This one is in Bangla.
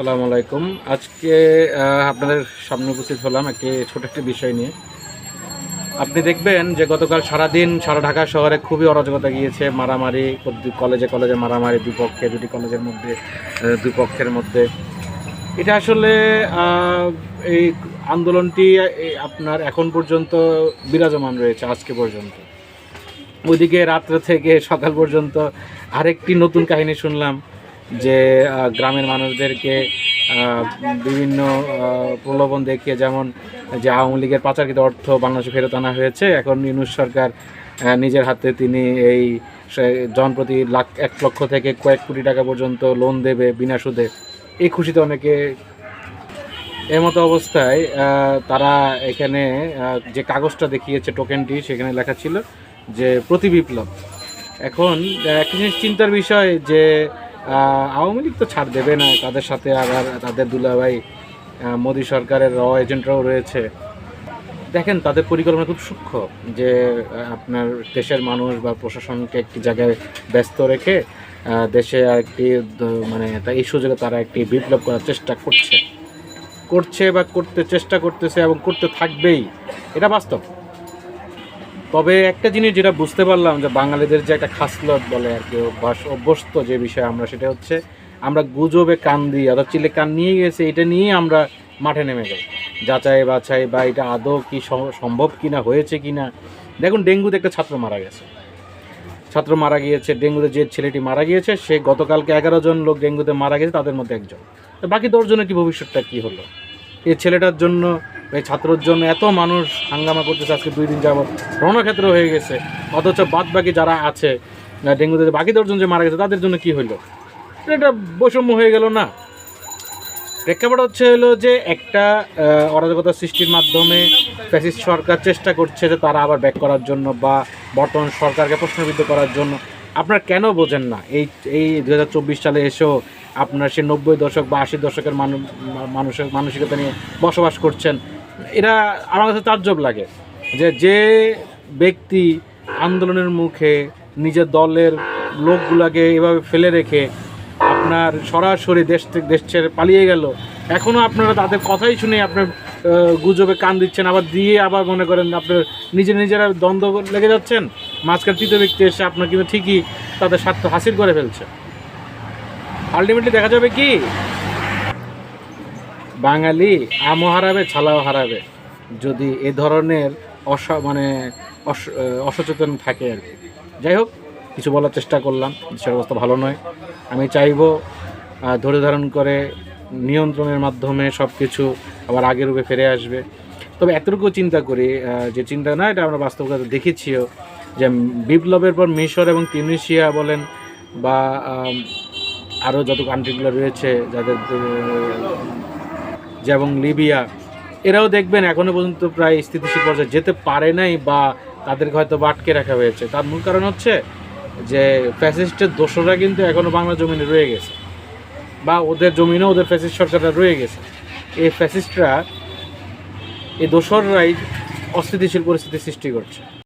আসসালামু আলাইকুম। আজকে আপনাদের সামনে উপস্থিত হলাম একটি ছোট একটি বিষয় নিয়ে। আপনি দেখবেন যে গতকাল সারাদিন সারা ঢাকা শহরে খুবই অরাজকতা গিয়েছে মারামারি কলেজে কলেজে মারামারি দুই পক্ষে দুটি কলেজের মধ্যে আহ, দুই পক্ষের মধ্যে। এটা আসলে এই আন্দোলনটি আপনার এখন পর্যন্ত বিরাজমান রয়েছে আজকে পর্যন্ত। ওইদিকে রাত্রে থেকে সকাল পর্যন্ত আরেকটি নতুন কাহিনী শুনলাম। যে গ্রামের মানুষদেরকে বিভিন্ন প্রলোভন দেখিয়ে যেমন যে আওয়ামী লীগের পাচারকৃত অর্থ বাংলাদেশে ফেরত আনা হয়েছে, এখন ইউনুস সরকার নিজের হাতে তিনি এই জনপ্রতি লাখ, এক লক্ষ থেকে কয়েক কোটি টাকা পর্যন্ত লোন দেবে বিনা সুদে। এই খুশিতে অনেকে, এর মতো অবস্থায় তারা এখানে যে কাগজটা দেখিয়েছে টোকেনটি সেখানে লেখা ছিল যে, প্রতি বিপ্লব। এখন একটা জিনিস চিন্তার বিষয় যে আওয়ামী লীগ তো ছাড় দেবে না, তাদের সাথে আবার তাদের দুলাভাই মোদী সরকারের র এজেন্টরাও রয়েছে। দেখেন, তাদের পরিকল্পনা খুব সূক্ষ্ম যে আপনার দেশের মানুষ বা প্রশাসনকে একটি জায়গায় ব্যস্ত রেখে দেশে একটি মানে এই সুযোগে তারা একটি বিপ্লব করার চেষ্টা করছে। করছে বা করতে, চেষ্টা করতেছে এবং করতে থাকবেই। এটা বাস্তব। তবে একটা জিনিস যেটা বুঝতে পারলাম যে বাঙালিদের যে একটা খাসলত বলে আর কি, অভ্যাস, অভ্যস্ত যে বিষয় আমরা, সেটা হচ্ছে আমরা গুজবে কান দিই অর্থাৎ চিলে কান নিয়ে গেছে, এটা নিয়ে আমরা মাঠে নেমে যাই। যাচাই বাছাই বা এটা আদৌ কি সম- সম্ভব কিনা, হয়েছে কিনা। দেখুন, ডেঙ্গুতে একটা ছাত্র মারা গেছে। ছাত্র মারা গিয়েছে, ডেঙ্গুতে যে ছেলেটি মারা গিয়েছে, সে গতকালকে এগারো জন লোক ডেঙ্গুতে মারা গেছে, তাদের মধ্যে একজন। তো বাকি দশজনের কি ভবিষ্যৎটা কি হলো? এই ছেলেটার জন্য এই ছাত্রর জন্য এত মানুষ হাঙ্গামা করতেছে, আজকে দুই দিন যাবত রণক্ষেত্র হয়ে গেছে। অথচ বাদ বাকি যারা আছে ডেঙ্গুতে বাকি দশজন যে মারা গেছে, তাদের জন্য কি হইল? এটা বৈষম্য হয়ে গেল না। প্রেক্ষাপট হচ্ছে হলো যে একটা অরাজকতা সৃষ্টির মাধ্যমে ফ্যাসিস্ট সরকার চেষ্টা করছে যে তারা আবার ব্যাক করার জন্য বা বর্তমান সরকারকে প্রশ্নবিদ্ধ করার জন্য। আপনারা কেন বোঝেন না? এই এই দু হাজার চব্বিশ সালে এসেও আপনার সে নব্বই দশক বা আশি দশকের মানুষ মানুষের, মানসিকতা নিয়ে বসবাস করছেন। এরা আমার কাছে তাজ্জব লাগে যে যে ব্যক্তি আন্দোলনের মুখে নিজের দলের লোকগুলাকে এভাবে ফেলে রেখে আপনার সরাসরি দেশ থেকে দেশ ছেড়ে পালিয়ে গেল এখনও আপনারা তাদের কথাই শুনে আপনার গুজবে কান দিচ্ছেন, আবার দিয়ে আবার মনে করেন আপনার নিজে নিজেরা দ্বন্দ্ব লেগে যাচ্ছেন? মাঝখান তৃতীয় ব্যক্তি এসে আপনার কিন্তু ঠিকই তাদের স্বার্থ হাসিল করে ফেলছে। আলটিমেটলি দেখা যাবে কি? বাঙালি আমও হারাবে, ছালাও হারাবে। যদি এ ধরনের অস মানে অস- অসচেতন থাকে আর কি। যাই হোক, কিছু বলার চেষ্টা করলাম দেশের অবস্থা ভালো নয়। আমি চাইব ধরে ধারণ করে নিয়ন্ত্রণের মাধ্যমে সব কিছু আবার আগের রূপে ফিরে আসবে। তবে এতটুকু চিন্তা করি যে চিন্তা না এটা আমরা বাস্তবতা দেখেছিও, যে বিপ্লবের পর মিশর এবং তিউনিশিয়া বলেন বা আরও যত কান্ট্রিগুলো রয়েছে, যাদের যেমন লিবিয়া, এরাও দেখবেন এখনও পর্যন্ত প্রায় স্থিতিশীল পর্যায়ে যেতে পারে নাই বা তাদেরকে হয়তো আটকে রাখা হয়েছে। তার মূল কারণ হচ্ছে যে ফ্যাসিস্টের দোষরা কিন্তু এখনও বাংলা জমিনে রয়ে গেছে বা ওদের জমিনেও ওদের ফ্যাসিস্ট সরকাররা রয়ে গেছে। এই ফ্যাসিস্টরা, এই দোসররাই অস্থিতিশীল পরিস্থিতি সৃষ্টি করছে।